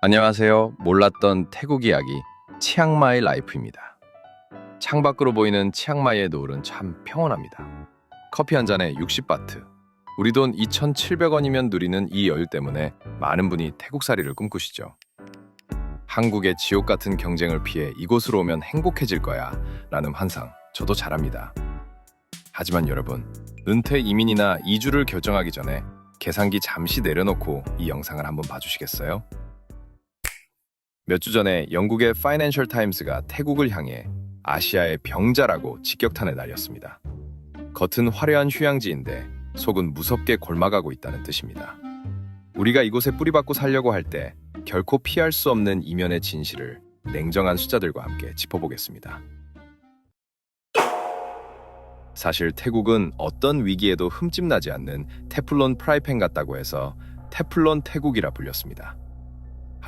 안녕하세요. 몰랐던 태국 이야기 치앙마이 라이프입니다. 창밖으로 보이는 치앙마이의 노을은 참 평온합니다. 커피 한 잔에 60바트. 우리 돈 2,700원이면 누리는 이 여유 때문에 많은 분이 태국살이를 꿈꾸시죠. 한국의 지옥 같은 경쟁을 피해 이곳으로 오면 행복해질 거야 라는 환상 저도 잘합니다. 하지만 여러분, 은퇴 이민이나 이주를 결정하기 전에 계산기 잠시 내려놓고 이 영상을 한번 봐주시겠어요? 몇 주 전에 영국의 파이낸셜 타임스가 태국을 향해 아시아의 병자라고 직격탄을 날렸습니다. 겉은 화려한 휴양지인데 속은 무섭게 골마가고 있다는 뜻입니다. 우리가 이곳에 뿌리박고 살려고 할 때 결코 피할 수 없는 이면의 진실을 냉정한 숫자들과 함께 짚어보겠습니다. 사실 태국은 어떤 위기에도 흠집나지 않는 테플론 프라이팬 같다고 해서 테플론 태국이라 불렸습니다.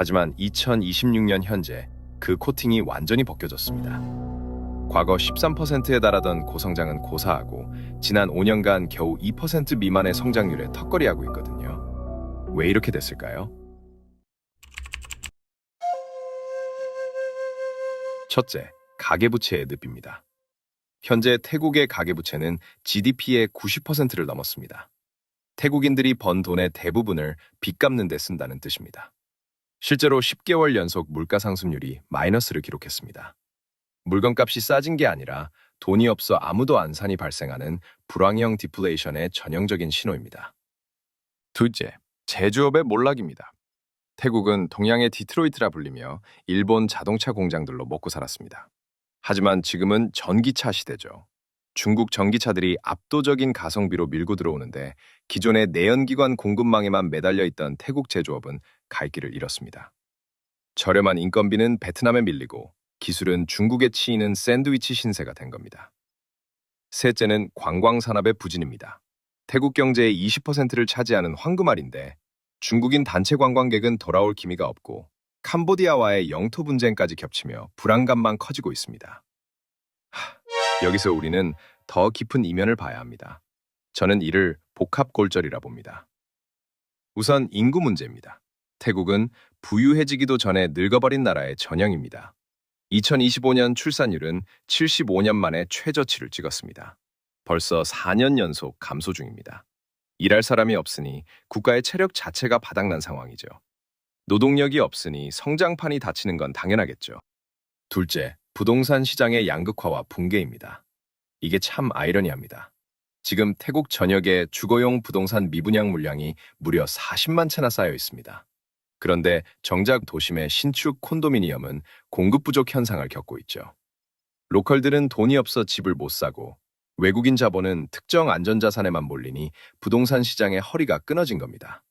하지만 2026년 현재 그 코팅이 완전히 벗겨졌습니다. 과거 13%에 달하던 고성장은 고사하고 지난 5년간 겨우 2% 미만의 성장률에 턱걸이하고 있거든요. 왜 이렇게 됐을까요? 첫째, 가계부채의 늪입니다. 현재 태국의 가계부채는 GDP의 90%를 넘었습니다. 태국인들이 번 돈의 대부분을 빚 갚는 데 쓴다는 뜻입니다. 실제로 10개월 연속 물가 상승률이 마이너스를 기록했습니다. 물건값이 싸진 게 아니라 돈이 없어 아무도 안 산이 발생하는 불황형 디플레이션의 전형적인 신호입니다. 둘째, 제조업의 몰락입니다. 태국은 동양의 디트로이트라 불리며 일본 자동차 공장들로 먹고 살았습니다. 하지만 지금은 전기차 시대죠. 중국 전기차들이 압도적인 가성비로 밀고 들어오는데 기존의 내연기관 공급망에만 매달려 있던 태국 제조업은 갈 길을 잃었습니다. 저렴한 인건비는 베트남에 밀리고 기술은 중국에 치이는 샌드위치 신세가 된 겁니다. 셋째는 관광 산업의 부진입니다. 태국 경제의 20%를 차지하는 황금알인데 중국인 단체 관광객은 돌아올 기미가 없고 캄보디아와의 영토 분쟁까지 겹치며 불안감만 커지고 있습니다. 하, 여기서 우리는 더 깊은 이면을 봐야 합니다. 저는 이를 복합골절이라 봅니다. 우선 인구 문제입니다. 태국은 부유해지기도 전에 늙어버린 나라의 전형입니다. 2025년 출산율은 75년 만에 최저치를 찍었습니다. 벌써 4년 연속 감소 중입니다. 일할 사람이 없으니 국가의 체력 자체가 바닥난 상황이죠. 노동력이 없으니 성장판이 닫히는 건 당연하겠죠. 둘째, 부동산 시장의 양극화와 붕괴입니다. 이게 참 아이러니합니다. 지금 태국 전역에 주거용 부동산 미분양 물량이 무려 40만 채나 쌓여 있습니다. 그런데 정작 도심의 신축 콘도미니엄은 공급 부족 현상을 겪고 있죠. 로컬들은 돈이 없어 집을 못 사고 외국인 자본은 특정 안전자산에만 몰리니 부동산 시장의 허리가 끊어진 겁니다.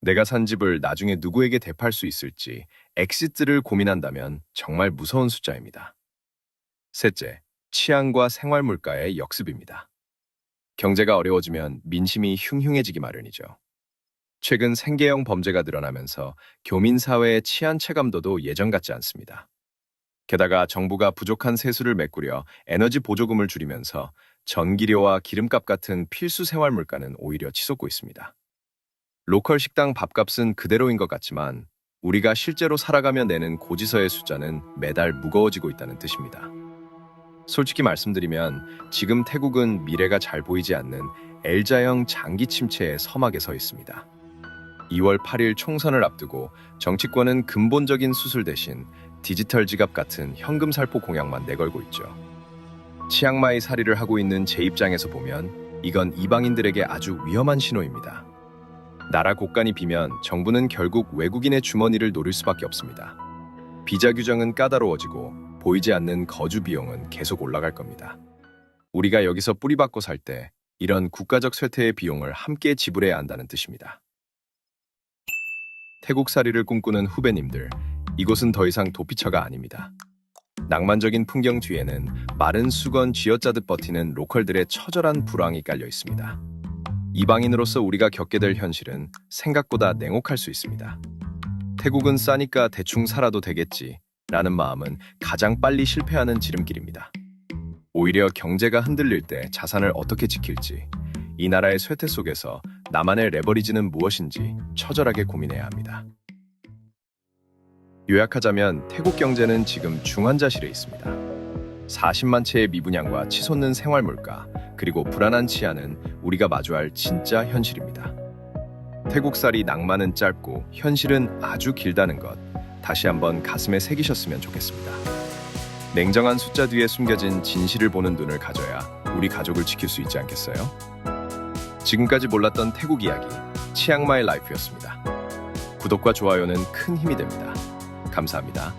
내가 산 집을 나중에 누구에게 되팔 수 있을지 엑시트를 고민한다면 정말 무서운 숫자입니다. 셋째, 치안과 생활 물가의 역습입니다. 경제가 어려워지면 민심이 흉흉해지기 마련이죠. 최근 생계형 범죄가 늘어나면서 교민 사회의 치안 체감도도 예전 같지 않습니다. 게다가 정부가 부족한 세수를 메꾸려 에너지 보조금을 줄이면서 전기료와 기름값 같은 필수 생활 물가는 오히려 치솟고 있습니다. 로컬 식당 밥값은 그대로인 것 같지만 우리가 실제로 살아가며 내는 고지서의 숫자는 매달 무거워지고 있다는 뜻입니다. 솔직히 말씀드리면 지금 태국은 미래가 잘 보이지 않는 L자형 장기 침체의 서막에 서 있습니다. 2월 8일 총선을 앞두고 정치권은 근본적인 수술 대신 디지털 지갑 같은 현금 살포 공약만 내걸고 있죠. 치앙마이 살이를 하고 있는 제 입장에서 보면 이건 이방인들에게 아주 위험한 신호입니다. 나라 곳간이 비면 정부는 결국 외국인의 주머니를 노릴 수밖에 없습니다. 비자 규정은 까다로워지고 보이지 않는 거주 비용은 계속 올라갈 겁니다. 우리가 여기서 뿌리박고 살 때 이런 국가적 쇠퇴의 비용을 함께 지불해야 한다는 뜻입니다. 태국살이를 꿈꾸는 후배님들, 이곳은 더 이상 도피처가 아닙니다. 낭만적인 풍경 뒤에는 마른 수건 쥐어짜듯 버티는 로컬들의 처절한 불황이 깔려 있습니다. 이방인으로서 우리가 겪게 될 현실은 생각보다 냉혹할 수 있습니다. 태국은 싸니까 대충 살아도 되겠지 라는 마음은 가장 빨리 실패하는 지름길입니다. 오히려 경제가 흔들릴 때 자산을 어떻게 지킬지, 이 나라의 쇠퇴 속에서 나만의 레버리지는 무엇인지 처절하게 고민해야 합니다. 요약하자면 태국 경제는 지금 중환자실에 있습니다. 40만 채의 미분양과 치솟는 생활 물가, 그리고 불안한 치안은 우리가 마주할 진짜 현실입니다. 태국살이 낭만은 짧고 현실은 아주 길다는 것 다시 한번 가슴에 새기셨으면 좋겠습니다. 냉정한 숫자 뒤에 숨겨진 진실을 보는 눈을 가져야 우리 가족을 지킬 수 있지 않겠어요? 지금까지 몰랐던 태국 이야기 치앙마이 라이프였습니다. 구독과 좋아요는 큰 힘이 됩니다. 감사합니다.